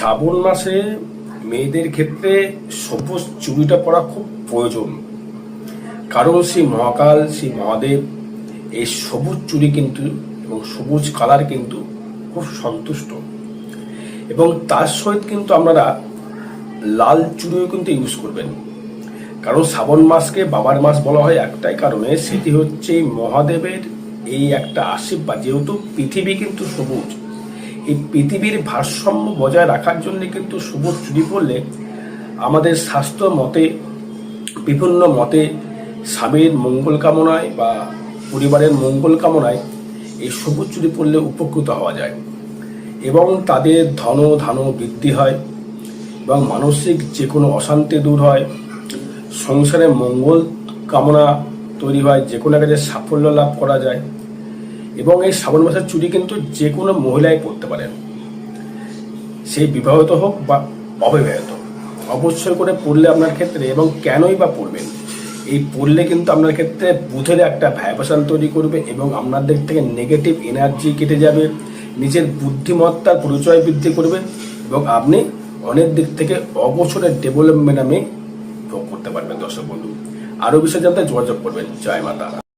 শ্রাবণ মাসে মেয়েদের ক্ষেত্রে সবুজ চুড়িটা পরা খুব প্রয়োজন। কারণ সেই মহাকাল, সেই মহাদেব, এই সবুজ চুড়ি কিন্তু এবং সবুজ কালার কিন্তু খুব সন্তুষ্ট। এবং তার সহিত কিন্তু আপনারা লাল চুড়িও কিন্তু ইউজ করবেন। কারণ শ্রাবণ মাসকে বাবার মাস বলা হয় একটাই কারণে, সেটি হচ্ছে মহাদেবের এই একটা আশীর্বাদ। যেহেতু পৃথিবী কিন্তু সবুজ এই পৃথিবীর ভারসাম্য বজায় রাখার জন্য কিন্তু সবুজ চুরি পড়লে আমাদের স্বাস্থ্য মতে, বিভিন্ন মতে স্বামীর মঙ্গল কামনায় বা পরিবারের মঙ্গল কামনায় এই সবুজ চুরি পড়লে উপকৃত হওয়া যায় এবং তাদের ধন ধান বৃদ্ধি হয় এবং মানসিক যে কোনো অশান্তি দূর হয়। সংসারে মঙ্গল কামনা তৈরি হয় যে কোনো কাজে সাফল্য লাভ করা যায়। এবং এই শ্রাবণ মাসের চুরি কিন্তু যে কোনো মহিলাই পড়তে পারেন। সেই বিবাহিত হোক বা অবিবাহিত। অবশ্যই করে পড়লে আপনার ক্ষেত্রে এবং কেনই বা পড়বেন, এই পড়লে কিন্তু আপনার ক্ষেত্রে বুধের একটা ভাইব্রেশন তৈরি করবে এবং আপনাদের থেকে নেগেটিভ এনার্জি কেটে যাবে, নিজের বুদ্ধিমত্তার পরিচয় বৃদ্ধি করবে এবং আপনি অনেক দিক থেকে অবসরের ডেভেলপমেন্ট আমি ভোগ করতে পারবেন দর্শক বন্ধু। আরও বিষয় জানতে যোগাযোগ করবেন জয় মাতা